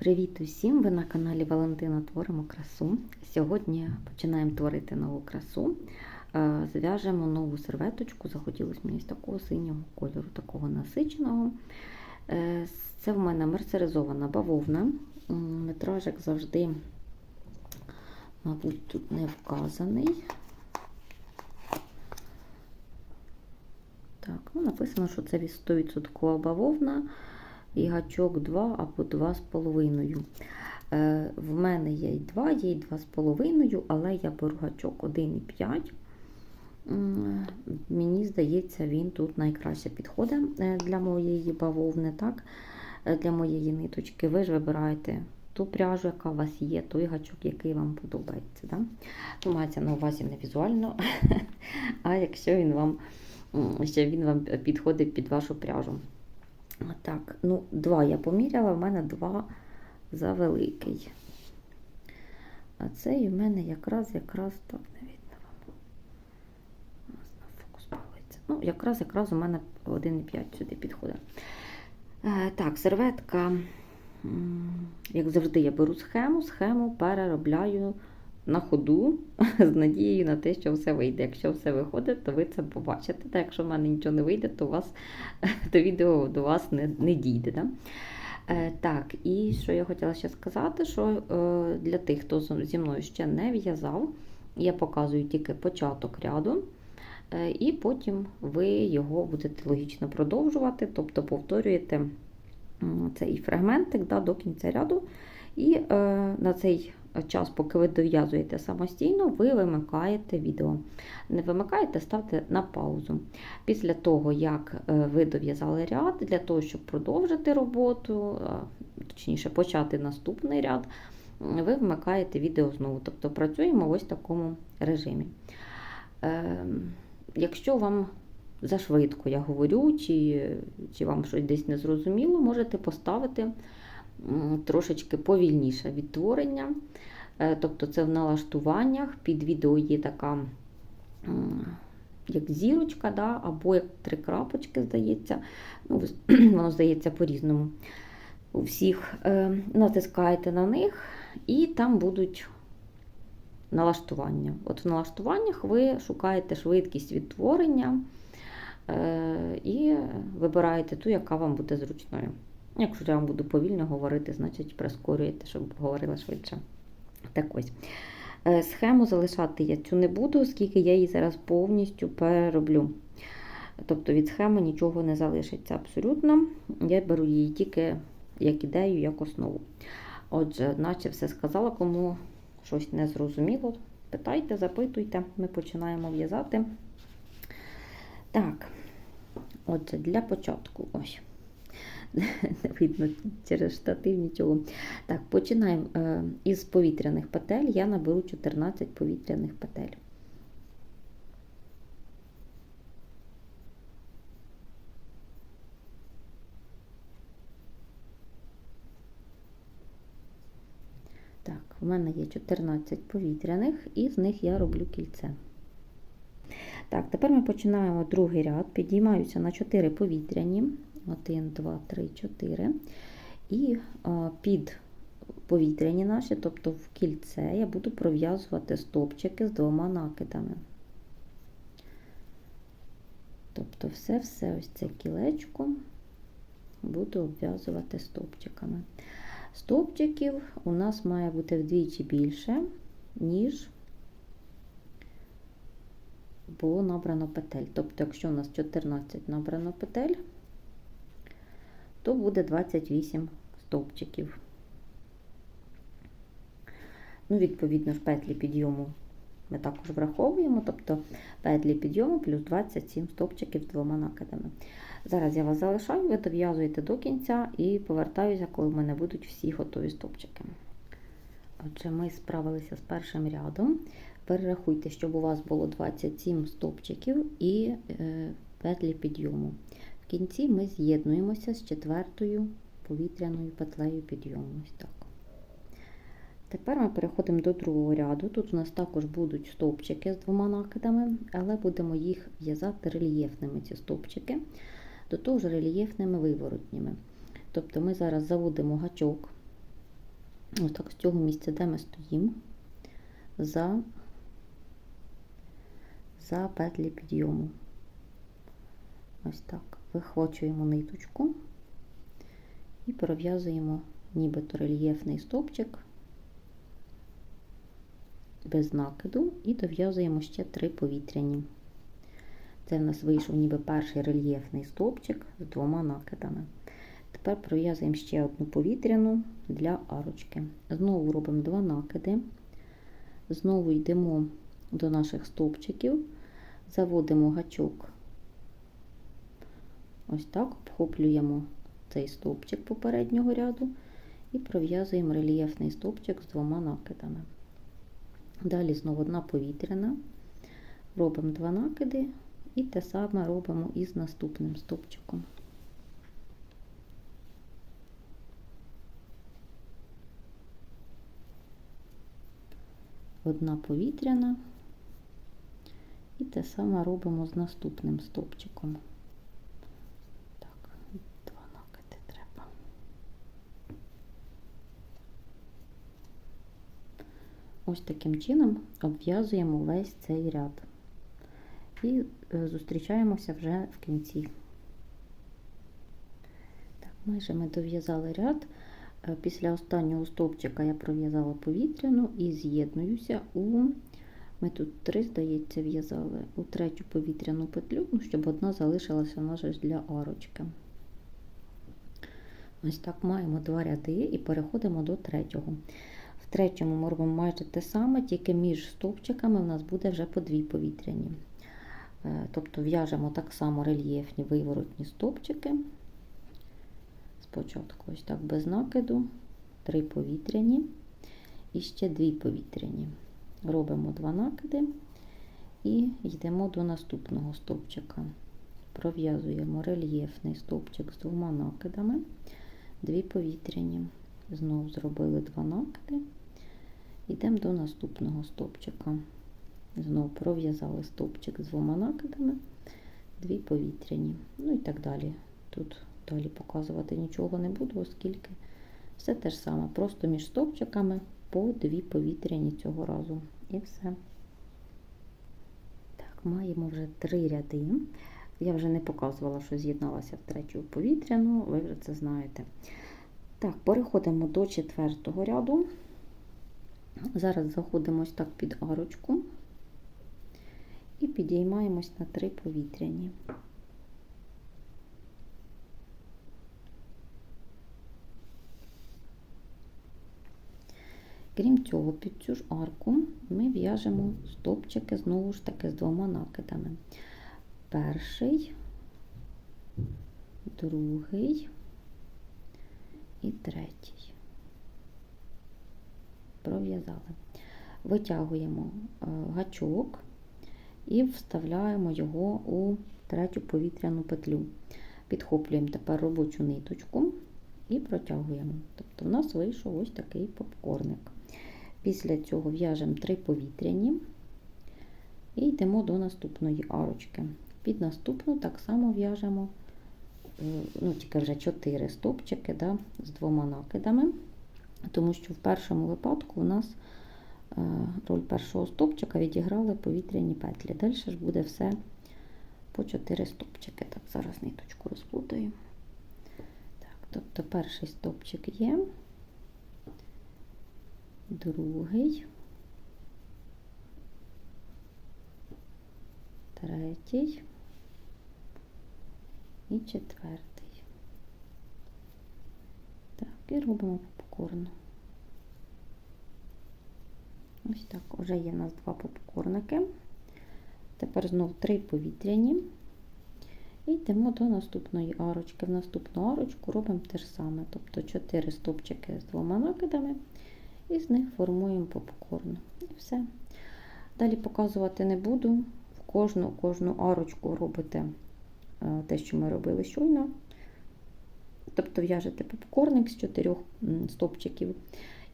Привіт усім! Ви на каналі Валентина Творимо красу. Сьогодні починаємо творити нову красу. Е, Зв'яжемо нову серветочку. Захотілося мені з такого синього кольору, такого насиченого. Е, Це в мене мерцеризована бавовна. М, Метраж, як завжди, мабуть, тут не вказаний. Так, ну написано, що це 100% бавовна і гачок 2 або 2,5. Е, в мене є і 2, є і 2,5, але я беру гачок 1,5. Мені здається, він тут найкраще підходить е, для моєї бавовни, так? Е, для моєї ниточки. Ви ж вибираєте ту пряжу, яка у вас є, той гачок, який вам подобається. Да? Мається на увазі не візуально, а якщо він вам, ще він вам підходить під вашу пряжу. Так, ну, два я поміряла, в мене два завеликий. А цей у мене якраз, якраз, так, не видно вам. У нас на фокус палиться. Ну, якраз, якраз у мене 1,5 сюди підходить. Е, так, серветка, як завжди, я беру схему, схему переробляю на ходу з надією на те, що все вийде. Якщо все виходить, то ви це побачите. Та якщо в мене нічого не вийде, то вас то відео до вас не, не дійде. Да? Е, так, і що я хотіла ще сказати, що е, для тих, хто зі мною ще не в'язав, я показую тільки початок ряду. е, І потім ви його будете логічно продовжувати, тобто повторюєте цей фрагментик да, до кінця ряду. І е, на цей час, поки ви дов'язуєте самостійно, ви вимикаєте відео. Не вимикаєте, ставте на паузу. Після того, як е, ви дов'язали ряд, для того, щоб продовжити роботу, точніше почати наступний ряд, ви вмикаєте відео знову. Тобто працюємо ось в такому режимі. Е, Якщо вам зашвидко я говорю, чи, чи вам щось десь не зрозуміло, можете поставити трошечки повільніше відтворення. Е, Тобто це в налаштуваннях під відео є така як зірочка, да, або як три крапочки, здається. Ну, воно здається по-різному. У всіх Е, натискаєте на них, і там будуть налаштування. От в налаштуваннях ви шукаєте швидкість відтворення е, і вибираєте ту, яка вам буде зручною. Якщо я вам буду повільно говорити, значить прискорюєте, щоб говорила швидше. Так ось. Е, Схему залишати я цю не буду, оскільки я її зараз повністю перероблю. Тобто від схеми нічого не залишиться абсолютно. Я беру її тільки як ідею, як основу. Отже, наче все сказала, кому щось не зрозуміло, питайте, запитуйте, ми починаємо в'язати. Так, отже, для початку. Ось. Не видно через штатив нічого. Так, починаємо е, із повітряних петель. Я наберу 14 повітряних петель. Так, в мене є 14 повітряних, і з них я роблю кільце. Так, тепер ми починаємо другий ряд, підіймаюся на 4 повітряні. 1, 2, 3, 4. І під повітряні наші, тобто в кільце, я буду пров'язувати стопчики з двома накидами. Тобто все-все ось це кілечко буду обв'язувати стопчиками. Стовпчиків у нас має бути вдвічі більше, ніж було набрано петель. Тобто, якщо у нас 14 набрано петель, то буде 28 стовпчиків. Ну, відповідно ж, петлі підйому ми також враховуємо, тобто петлі підйому плюс 27 стовпчиків з двома накидами. Зараз я вас залишаю, ви дов'язуєте до кінця і повертаюся, коли в мене будуть всі готові стовпчики. Отже, ми справилися з першим рядом. Перерахуйте, щоб у вас було 27 стовпчиків і е, петлі підйому. В кінці ми з'єднуємося з четвертою повітряною петлею підйому. Ось так. Тепер ми переходимо до другого ряду. Тут у нас також будуть стовпчики з двома накидами, але будемо їх в'язати рельєфними, ці стовпчики, до того ж рельєфними виворотніми. Тобто ми зараз заводимо гачок ось так з цього місця, де ми стоїмо, за, за петлі підйому. Ось так. Вихвачуємо ниточку і пров'язуємо нібито рельєфний стовпчик без накиду і дов'язуємо ще три повітряні. Це в нас вийшов ніби перший рельєфний стовпчик з двома накидами. Тепер пров'язуємо ще одну повітряну для арочки. Знову робимо два накиди, знову йдемо до наших стовпчиків, заводимо гачок, ось так, обхоплюємо цей стовпчик попереднього ряду і пров'язуємо рельєфний стовпчик з двома накидами. Далі знову одна повітряна, робимо два накиди і те саме робимо із наступним стовпчиком. Одна повітряна і те саме робимо з наступним стовпчиком. Так, два накиди треба. Ось таким чином обв'язуємо весь цей ряд і е, зустрічаємося вже в кінці. Так, майже ми дов'язали ряд. Е, Після останнього стовпчика я пров'язала повітряну і з'єднуюся у, ми тут три, здається, в'язали у третю повітряну петлю, ну, щоб одна залишилася ж для арочки. Ось так маємо два ряди і переходимо до третього. Третьому ми робимо майже те саме, тільки між стовпчиками у нас буде вже по дві повітряні. Е, Тобто в'яжемо так само рельєфні виворотні стовпчики. Спочатку ось так без накиду, три повітряні і ще дві повітряні. Робимо два накиди і йдемо до наступного стовпчика. Пров'язуємо рельєфний стовпчик з двома накидами, дві повітряні. Знову зробили два накиди. Йдемо до наступного стовпчика. Знову пров'язали стовпчик з двома накидами, дві повітряні. Ну і так далі. Тут далі показувати нічого не буду, оскільки все те ж саме, просто між стовпчиками по дві повітряні цього разу. І все. Так, маємо вже три ряди. Я вже не показувала, що з'єдналася в третю повітряну, ви вже це знаєте. Так, переходимо до четвертого ряду. Зараз заходимо ось так під арочку і підіймаємось на три повітряні. Крім цього, під цю ж арку ми в'яжемо стовпчики знову ж таки з двома накидами. Перший, другий і третій. Пров'язали. Витягуємо гачок і вставляємо його у третю повітряну петлю. Підхоплюємо тепер робочу ниточку і протягуємо. Тобто в нас вийшов ось такий попкорник. Після цього в'яжемо три повітряні і йдемо до наступної арочки. Під наступну так само в'яжемо ну, тільки вже 4 стопчики да, з двома накидами, тому що в першому випадку у нас роль першого стопчика відіграли повітряні петлі. Далі ж буде все по 4 стопчики. Так, зараз ниточку розплутаю. Так, тобто перший стопчик є, другий, третій і четвертий. Так, і робимо попкорн. Ось так, вже є у нас два попкорники. Тепер знову три повітряні. І йдемо до наступної арочки. В наступну арочку робимо те ж саме, тобто 4 стопчики з двома накидами, і з них формуємо попкорн. І все. Далі показувати не буду. В кожну кожну арочку робите е, те, що ми робили щойно. Тобто в'яжете попкорник з 4 стопчиків.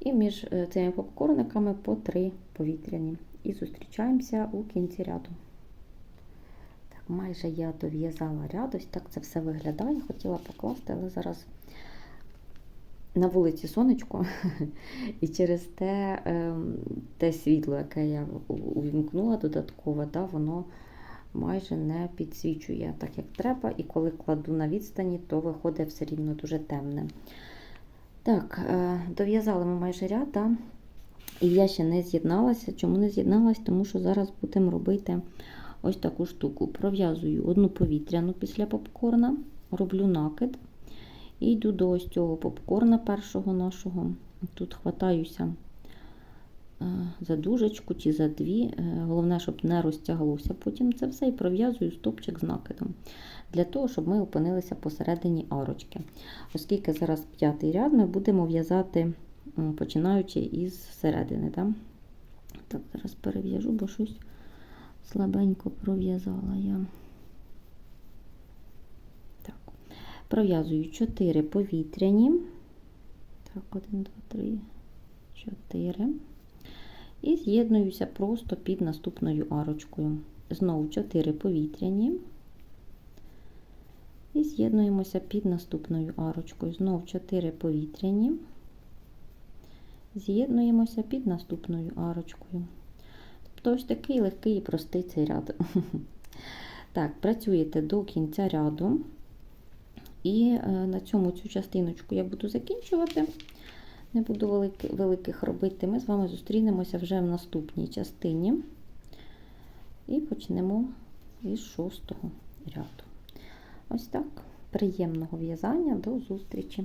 І між е, цими попкорниками по 3 повітряні. І зустрічаємося у кінці ряду. Так, майже я дов'язала ряд, ось так це все виглядає. Хотіла покласти, але зараз на вулиці сонечко, і через те, ем, те світло, яке я увімкнула додатково, да, воно майже не підсвічує так, як треба. І коли кладу на відстані, то виходить все рівно дуже темне. Так, е, дов'язали ми майже ряд, да? і я ще не з'єдналася. Чому не з'єдналася? Тому що зараз будемо робити ось таку штуку. Пров'язую одну повітряну після попкорна, роблю накид. І йду до ось цього попкорна першого нашого. Тут хватаюся за дужечку чи за дві. Е, Головне, щоб не розтяглося потім це все і пров'язую стопчик з накидом. Для того, щоб ми опинилися посередині арочки. Оскільки зараз п'ятий ряд, ми будемо в'язати, починаючи із середини. Да? Так, зараз перев'яжу, бо щось слабенько пров'язала я. Так. Пров'язую 4 повітряні. Так, 1, 2, 3, 4. І з'єднуюся просто під наступною арочкою. Знову 4 повітряні. І з'єднуємося під наступною арочкою. Знову 4 повітряні. З'єднуємося під наступною арочкою. Тобто ось такий легкий і простий цей ряд. Так, працюєте до кінця ряду. І е, на цьому цю частиночку я буду закінчувати. Не буду велики, великих робити. Ми з вами зустрінемося вже в наступній частині. І почнемо із шостого ряду. Ось так. Приємного в'язання. До зустрічі!